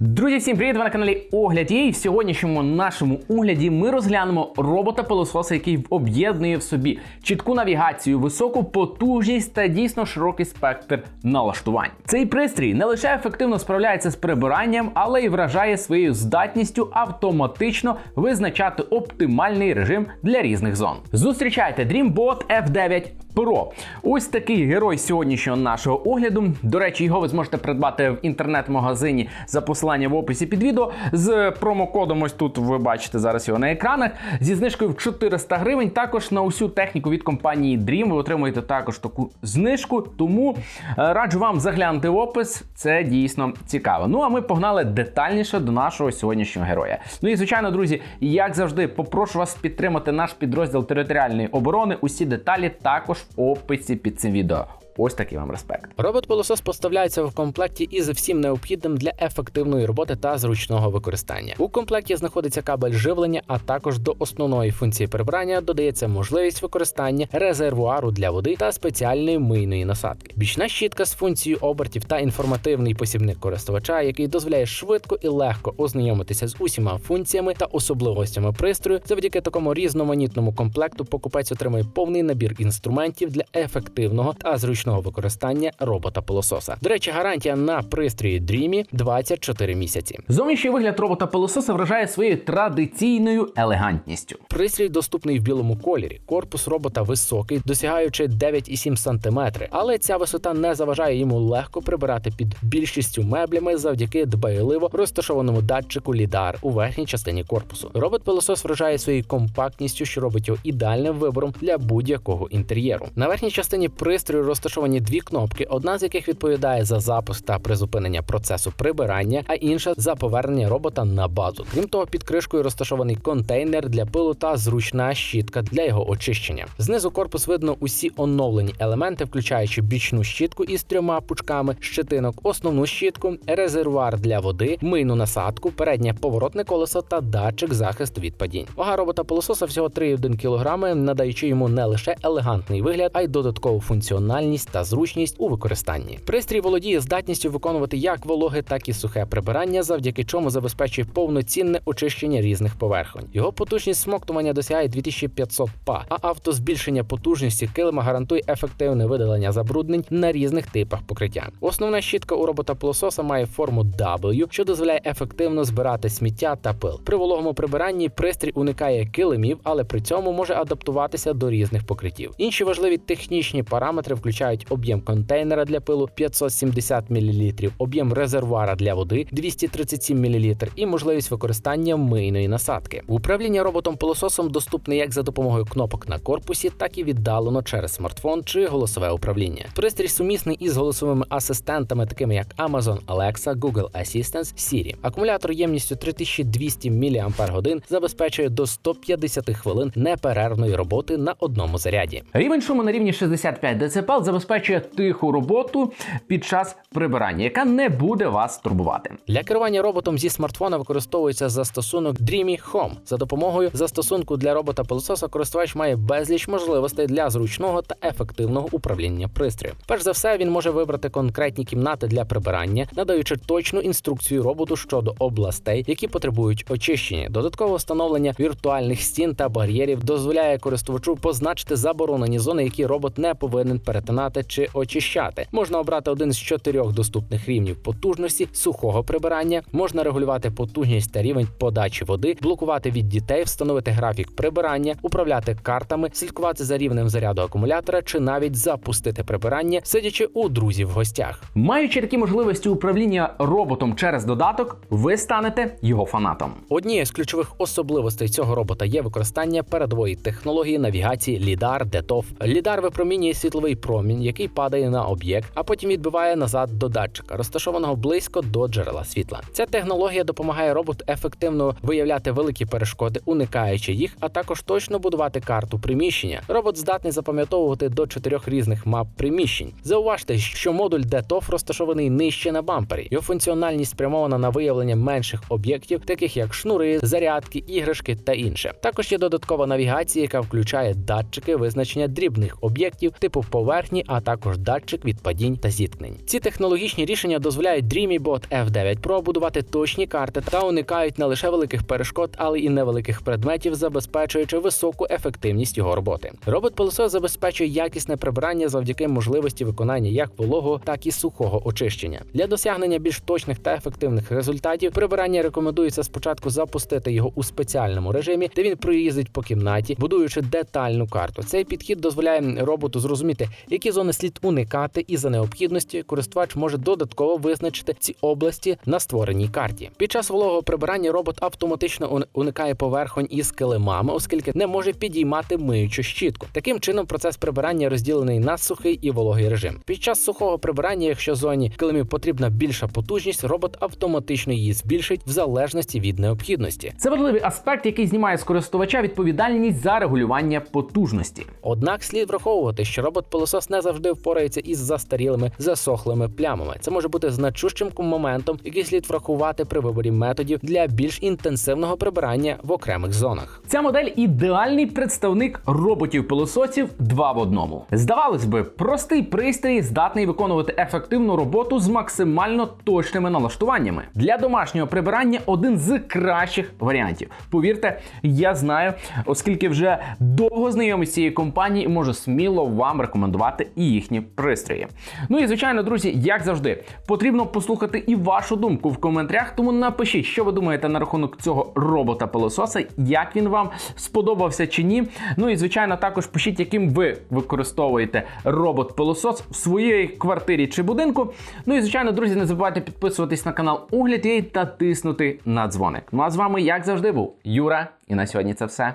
Друзі, всім привіт! Ви на каналі Огляд. І в сьогоднішньому нашому огляді ми розглянемо робота пилососа, який об'єднує в собі чітку навігацію, високу потужність та дійсно широкий спектр налаштувань. Цей пристрій не лише ефективно справляється з прибиранням, але й вражає своєю здатністю автоматично визначати оптимальний режим для різних зон. Зустрічайте DreamBot F9 Pro. Ось такий герой сьогоднішнього нашого огляду. До речі, його ви зможете придбати в інтернет-магазині за посиланням в описі під відео з промокодом. Ось тут ви бачите зараз його на екранах. Зі знижкою в 400 гривень. Також на усю техніку від компанії Dream ви отримуєте також таку знижку. Тому е, раджу вам заглянути в опис. Це дійсно цікаво. Ну а ми погнали детальніше до нашого сьогоднішнього героя. Ну і звичайно, друзі, як завжди, попрошу вас підтримати наш підрозділ територіальної оборони. Усі деталі також описі під цим відео. Ось такий вам респект. Робот-пилосос поставляється в комплекті із всім необхідним для ефективної роботи та зручного використання. У комплекті знаходиться кабель живлення, а також до основної функції прибирання додається можливість використання резервуару для води та спеціальної мийної насадки. Бічна щітка з функцією обертів та інформативний посібник користувача, який дозволяє швидко і легко ознайомитися з усіма функціями та особливостями пристрою. Завдяки такому різноманітному комплекту покупець отримує повний набір інструментів для ефективного та зручного використання робота-пилососа. До речі, гарантія на пристрої Dreamy 24 місяці. Зовнішній вигляд робота пилососа вражає своєю традиційною елегантністю. Пристрій доступний в білому кольорі. Корпус робота високий, досягаючи 9,7 см, але ця висота не заважає йому легко прибирати під більшістю меблями завдяки дбайливо розташованому датчику лідар у верхній частині корпусу. Робот-пилосос вражає своєю компактністю, що робить його ідеальним вибором для будь-якого інтер'єру. На верхній частині пристрою розташовані дві кнопки, одна з яких відповідає за запуск та призупинення процесу прибирання, а інша за повернення робота на базу. Крім того, під кришкою розташований контейнер для пилу та зручна щітка для його очищення. Знизу корпус видно усі оновлені елементи, включаючи бічну щітку із трьома пучками щетинок, основну щітку, резервуар для води, мийну насадку, переднє поворотне колесо та датчик захисту від падінь. Вага робота пилососа всього 3,1 кг, надаючи йому не лише елегантний вигляд, а й додаткову функціональність та зручність у використанні. Пристрій володіє здатністю виконувати як вологе, так і сухе прибирання, завдяки чому забезпечує повноцінне очищення різних поверхонь. Його потужність смоктування досягає 2500 па, а автозбільшення потужності килима гарантує ефективне видалення забруднень на різних типах покриття. Основна щітка у робота пилососа має форму W, що дозволяє ефективно збирати сміття та пил. При вологому прибиранні пристрій уникає килимів, але при цьому може адаптуватися до різних покриттів. Інші важливі технічні параметри включають об'єм контейнера для пилу 570 мл, об'єм резервуара для води 237 мл і можливість використання мийної насадки. Управління роботом-пилососом доступне як за допомогою кнопок на корпусі, так і віддалено через смартфон чи голосове управління. Пристрій сумісний із голосовими асистентами, такими як Amazon Alexa, Google Assistant, Siri. Акумулятор ємністю 3200 мАч забезпечує до 150 хвилин неперервної роботи на одному заряді. Рівень шуму на рівні 65 дБ забезпечує тиху роботу під час прибирання, яка не буде вас турбувати. Для керування роботом зі смартфона використовується застосунок Dreamy Home. За допомогою застосунку для робота пилососа користувач має безліч можливостей для зручного та ефективного управління пристроєм. Перш за все, він може вибрати конкретні кімнати для прибирання, надаючи точну інструкцію роботу щодо областей, які потребують очищення. Додаткове встановлення віртуальних стін та бар'єрів дозволяє користувачу позначити заборонені зони, які робот не повинен перетинати чи очищати. Можна обрати один з чотирьох доступних рівнів потужності сухого прибирання, можна регулювати потужність та рівень подачі води, блокувати від дітей, встановити графік прибирання, управляти картами, слідкувати за рівнем заряду акумулятора чи навіть запустити прибирання, сидячи у друзів в гостях. Маючи такі можливості управління роботом через додаток, ви станете його фанатом. Однією з ключових особливостей цього робота є використання передової технології навігації LiDAR DETOF. LiDAR випромінює світловий промінь, який падає на об'єкт, а потім відбиває назад до датчика, розташованого близько до джерела світла. Ця технологія допомагає роботу ефективно виявляти великі перешкоди, уникаючи їх, а також точно будувати карту приміщення. Робот здатний запам'ятовувати до чотирьох різних мап приміщень. Зауважте, що модуль DETOF розташований нижче на бампері. Його функціональність спрямована на виявлення менших об'єктів, таких як шнури, зарядки, іграшки та інше. Також є додаткова навігація, яка включає датчики визначення дрібних об'єктів типу поверхні а також датчик від падінь та зіткнень. Ці технологічні рішення дозволяють DreamyBot F9 Pro будувати точні карти та уникають не лише великих перешкод, але і невеликих предметів, забезпечуючи високу ефективність його роботи. Робот-пилосос забезпечує якісне прибирання завдяки можливості виконання як вологого, так і сухого очищення. Для досягнення більш точних та ефективних результатів прибирання рекомендується спочатку запустити його у спеціальному режимі, де він проїздить по кімнаті, будуючи детальну карту. Цей підхід дозволяє роботу зрозуміти, які зони слід уникати, і за необхідності користувач може додатково визначити ці області на створеній карті. Під час вологого прибирання робот автоматично уникає поверхонь із килимами, оскільки не може підіймати миючу щітку. Таким чином, процес прибирання розділений на сухий і вологий режим. Під час сухого прибирання, якщо зоні килимів потрібна більша потужність, робот автоматично її збільшить в залежності від необхідності. Це важливий аспект, який знімає з користувача відповідальність за регулювання потужності. Однак слід враховувати, що робот-пилосос не завжди впорається із застарілими засохлими плямами. Це може бути значущим моментом, який слід врахувати при виборі методів для більш інтенсивного прибирання в окремих зонах. Ця модель ідеальний представник роботів-пилососів два в одному. Здавалось би, простий пристрій здатний виконувати ефективну роботу з максимально точними налаштуваннями. Для домашнього прибирання один з кращих варіантів. Повірте, я знаю, оскільки вже довго знайомий з цією компанією, можу сміло вам рекомендувати і їхні пристрої. Ну і звичайно, друзі, як завжди, потрібно послухати і вашу думку в коментарях. Тому напишіть, що ви думаєте на рахунок цього робота-пилососа, як він вам сподобався чи ні. Ну і звичайно, також пишіть, яким ви використовуєте робот-пилосос в своїй квартирі чи будинку. Ну і звичайно, друзі, не забувайте підписуватись на канал Угляд.ua та тиснути на дзвоник. Ну а з вами, як завжди, був Юра. І на сьогодні це все.